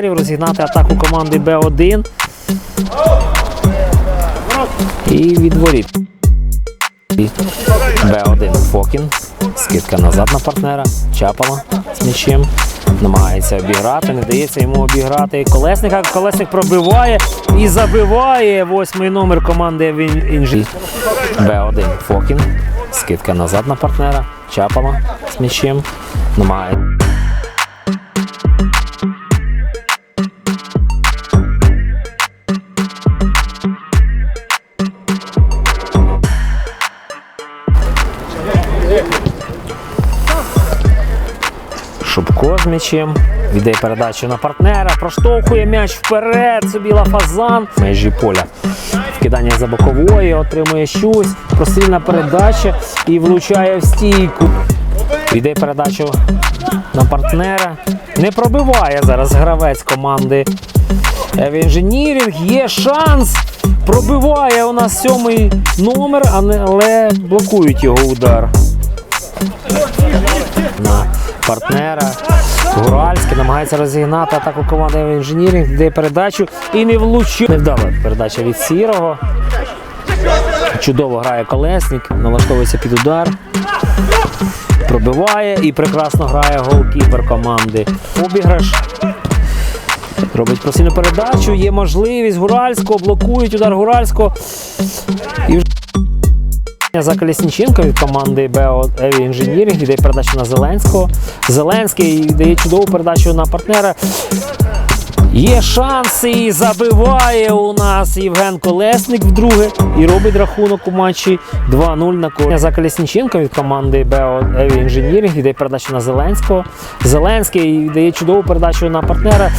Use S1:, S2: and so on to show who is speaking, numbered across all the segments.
S1: Розігнати атаку команди Б1. І відворіт. Б1 Фокін. Скидка назад на партнера. Чапала з м'ячем. Намагається обіграти, не дається йому обіграти. Колесника колесник пробиває і забиває восьмий номер команди Інжі. Б1 Фокін. Скидка назад на партнера. Чапала з м'ячем. Намагається. Шубко з м'ячем. Віддає передачу на партнера, проштовхує м'яч вперед. Собі Лафазан. Межі поля. Вкидання за бокової, отримує щось. Прострільна передача і влучає в стійку. Віддає передачу на партнера. Не пробиває зараз гравець команди Евінженірінг. Є шанс. Пробиває у нас сьомий номер, але блокують його удар на партнера. Гуральський намагається розігнати атаку команди інженірінг, де передачу і не влучив. Невдала передача від сірого. Чудово грає колесник, налаштовується під удар. Пробиває і прекрасно грає голкіпер команди. Обіграш. Робить просильну передачу. Є можливість Гуральського, блокують удар Гуральського. І за Колесніченко від команди Еві Інженірінг йде передачу на Зеленського. Зеленський дає чудову передачу на партнера. Є шанси і забиває у нас Євген Колесник вдруге і робить рахунок у матчі 2-0 на користь. За Колесніченко від команди Еві Інженірінг йде передачу на Зеленського. Зеленський дає чудову передачу на партнера.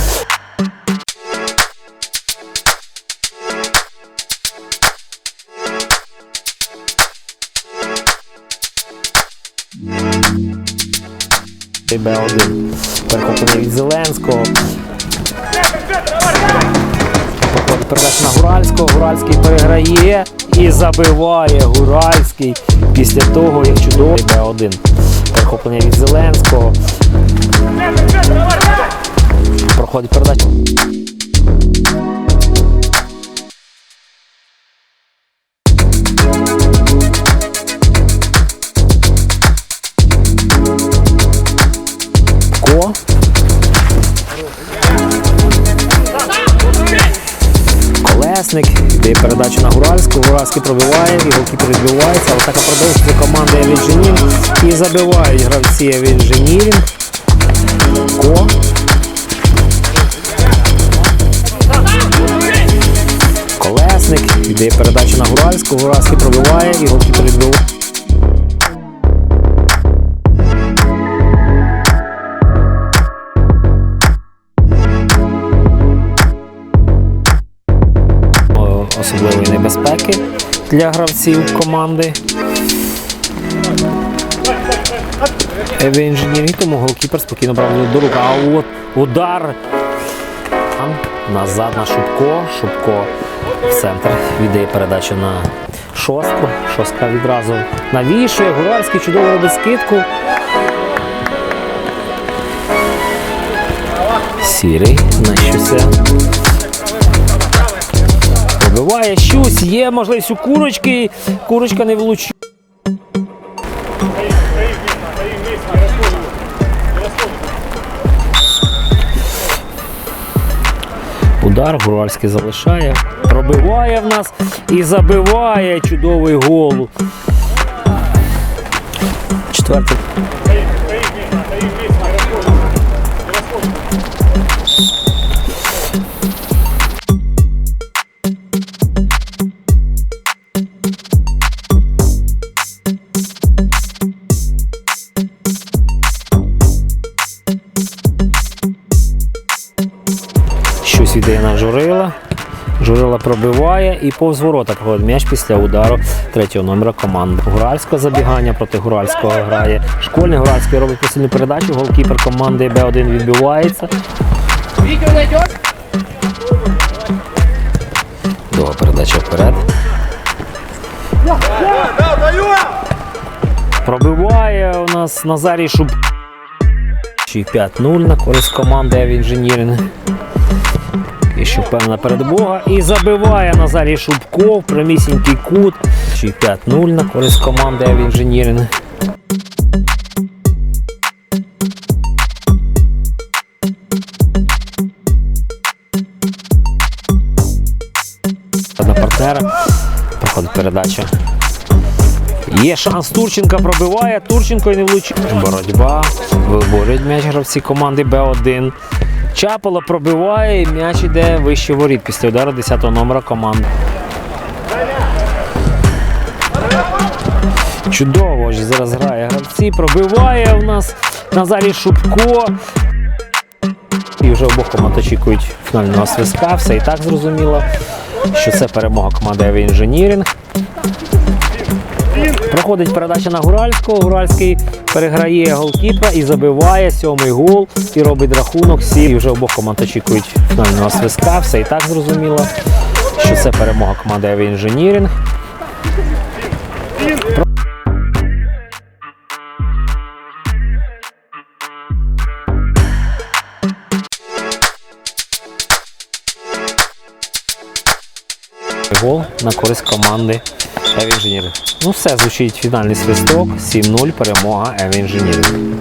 S1: Б1. Перехоплення від Зеленського. Передач на Гуральського. Гуральський переграє і забиває Гуральський після того, як чудово Б1. Перехоплення від Зеленського. Проходить передача. Колесник дає передачу на Гуральську. Гуральський пробиває, і голкіпер відбивається. Але така команди Евідженірінг. І забивають гравці Евідженірінг. Ко. Колесник дає передачу на Гуральську. Гуральський пробиває і голкіпер відбиває. Небезпеки для гравців команди. Еві інженірі, тому голкіпер спокійно брав до рук. А от удар. Назад на Шубко. Шубко в центр віддає передачу на шостку. Шостка відразу навішує. Гуральський чудово робить скидку. Сірий на щуся. Пробиває щось, є можливість у курочки. Курочка не влучила. Удар Гуральський залишає, пробиває в нас і забиває чудовий гол. Четвертий. Журила. Журила пробиває і повз ворота проходить м'яч після удару третього номера команди. Гуральського забігання проти Гуральського грає. Школьний Гуральський робить посильну передачу. Голкіпер команди Б1 відбивається. Довга передача вперед. Пробиває у нас Назарій Шуб. 5-0 на користь команди Евінженіринг. І ще впевнена передбога. І забиває Назарій Шубков, прямісінький кут. Чи 5-0 на користь команди Авінженіринг. на партнера. Проходить передача. Є шанс Турченка пробиває. Турченко і не влучить. Боротьба. Виборюють м'яч гравці команди Б1. Чапола пробиває і м'яч іде вище воріт після удару 10-го номера команди. Чудово ось зараз грає гравці. Пробиває у нас Назарій Шубко. І вже обох команд очікують фінального свистка. Все і так зрозуміло, що це перемога команди Engineering. Проходить передача на Гуральського. Гуральський переграє голкіпера і забиває сьомий гол і робить рахунок. Сі, і вже обох команд очікують фінального свистка. Все і так зрозуміло, що це перемога команди Heavy Гол на користь команди Heavy Engineering. Ну все, звучить фінальний свисток. 7-0 перемога Heavy Engineering.